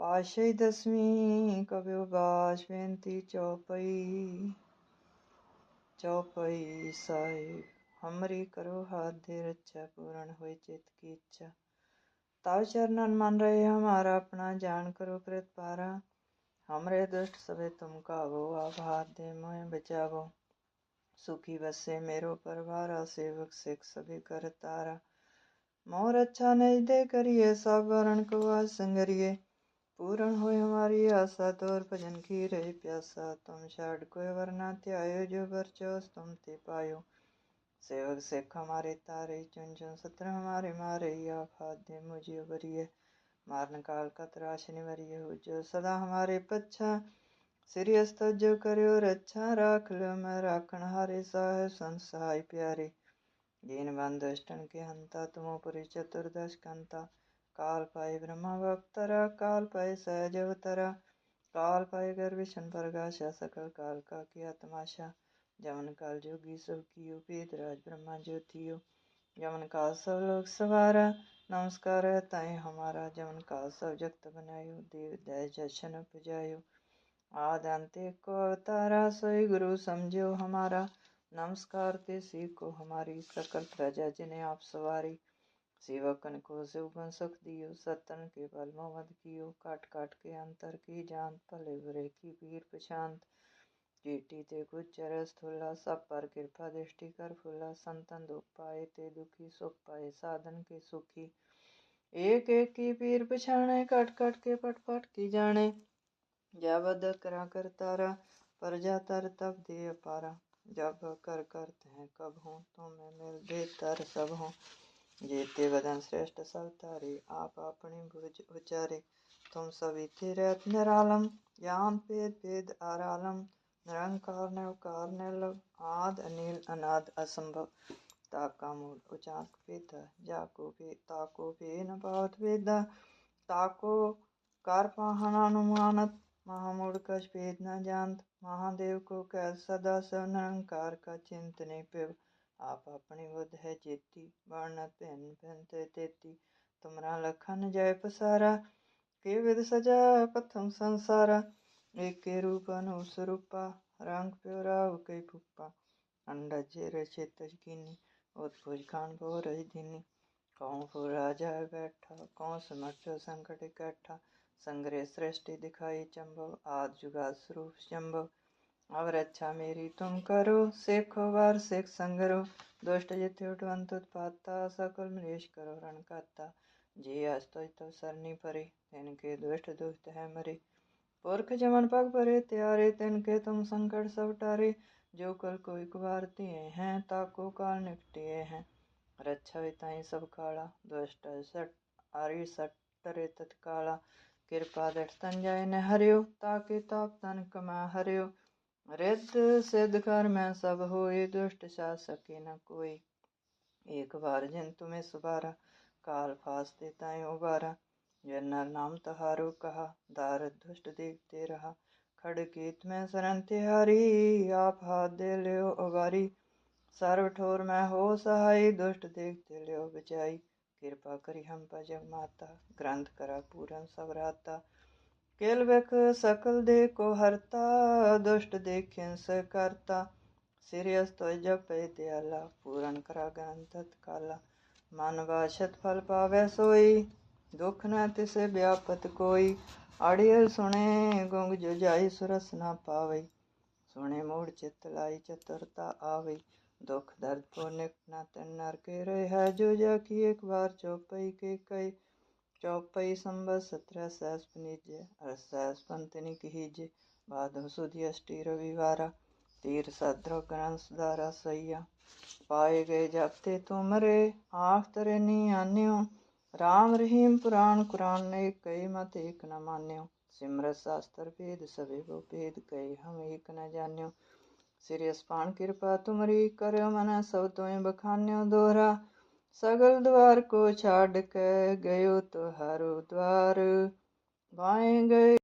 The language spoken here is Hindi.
पाशाही दसवीं कवि उगाश बेनती चौपाई चौपाई साहिब, हमरी करो हाथ दे रच्छा पूर्ण हुई चित की इच्छा। ताव चरणन मान रहे हमारा, अपना जान करो प्रत पारा। हमरे दुष्ट सबे तुम कावो, आप हाथ दे मोहे बचावो। सुखी बसे मेरो परवारा, सेवक सिख सभी कर तारा। मोर अच्छा नहीं दे करिए, सब वरण को संगरिए। पूर्ण हो हमारी आशा, तोर भजन की रही प्यासा। तुम छाड़ कोई वरना त्यायो, जो बरचोस तुम ते पायो। सेवक सिख हमारे तारे, चुन चुन सत्र हमारे मारे। या खाद्य मुझे वरिय, मारन काल का त्राश निवरिय। हो जो सदा हमारे पच्छा सिरियस्त जो करो रच्छा राख लो। मैं राखण हारे साहे संसहाय प्यारे। दीन बंधुष्टन के हंता तुमोपरि चतुर्दश कंता। काल पाए ब्रह्मा वक्तरा काल पाए सहज अवतरा काल पाए गर्भ प्रगाशा सकल काल का किया तमाशा जमन काल जोगी सब कियो वेद राज ब्रह्मा ज्योतियो जमन काल सब लोग सवारा, नमस्कार है ताई हमारा जमन काल सब जगत बनायो, देव दय जशन पुजायो आद अंते को अवतारा, सोई गुरु समझो हमारा, नमस्कार ते सीखो हमारी, सकल प्रजा जिन्हें आप सवारी सेवा कन को सिवगन सुख दियो, सतन के बल मद कियो, काट काट के अंतर की जान भले बुरे की पीर पछांत। चीटी ते गुजर स्थूला सब पर कृपा दृष्टि कर फूला संतन दुख पाए ते दुखी, सुख पाए साधन के सुखी। एक एक की पीर पछाणे, कट कट के पट पट की जाने जब करा कर तारा, पर जा तर तब दे पारा जब कर करते हैं कब हूँ तो मैं मिल दे तर सब हूँ। जेते वदन श्रेष्ठ तारे आप अपनी भुज उचारे तुम सभी थे रहत निरालम ज्ञान पेद पेद आरालम निरंकार निरकार निर्लभ आद अनिल अनाद असंभव ताका मूल उचाक वेद जाको वे ताको वे न पावत वेद ताको कार अनुमानत महामूढ़ कश भेद न जानत महादेव को कह सदा सब निरंकार का चिंतने पिव आप अपनी बुद्ध है जेती वर्णत भिन भिन तेती। तुमरा लखन जय पसारा, के विद सजा पथम संसारा। एके रूपनु स्वरूपा रंग प्योरा कई फुप्पा। अंडा जेर चेतज कीनी उत्भुज खान भो रही दीनी कौन फो राजा बैठा, कौन समर्थो संकट इकट्ठा। संग्रह सृष्टि दिखाई चंबव आज जुगा स्वरूप चंबव अब रक्षा मेरी तुम करो, सेखो बार सेख संगरो दुष्ट जिथे उठवंत उत्पाता, सकल मलेश करो, रण काता। जे अस्तो तो सरनी परे इनके दुष्ट दुष्ट है मरे। पुरख जमन पग परे, त्यारे तिनके तुम संकट सब टारे जो कल को एक बार तिये हैं, ताको काल निपटे हैं। रक्षा ताई सब काला, दुष्ट सट, आरी सट टरे तत्काला। कृपा दट तन जाय न हरियो, ताके ताप तन कमा हरियो। रिद्ध सिद्ध कर मैं सब होए, दुष्ट सा सके न कोई। एक बार जिन तुम्हें सुबारा, काल फास देता है उबारा। जनरल नाम तहारो कहा, दार दुष्ट देखते रहा। खड़कीत में शरण तिहारी, आप हाथ दे लियो अबारी सर्व ठोर में हो सहाय, दुष्ट देखते लियो बचाई कृपा करी हम पर जग माता, ग्रंथ करा पूरन सब राता। केल बेख सकल दे को हरता दुष्ट देखें से करता सिरियस तो जप दयाला पूरन करा ग्रंथ काला मन बाशत फल पावे सोई दुख न तिसे व्यापत कोई अड़ियल सुने गुंग जो जाई सुरस न पावई सुने मूड चित लाई चतुरता आवई दुख दर्द को निक न तन नर के रहे है जो जा की एक बार चौपई के कई चौपई संबत सत्रह सहस पनीजे अर सहस पंतनी कीजे भादो सुधी अष्टी रविवारा तीर सद्र ग्रंथ सुधारा सैया पाए गए जाते तुमरे आख तरे नी आन्यो। राम रहीम पुराण कुरान ने कई मत एक न मान्यो। सिमरत शास्त्र भेद, सभी वो भेद, कई हम एक न जान्यो। श्री पान कृपा तुमरी करो मन सब तुम्हें बखान्यो दोहरा। सगल द्वार को छाड़ के गयो तो हरो द्वार बाएँ गए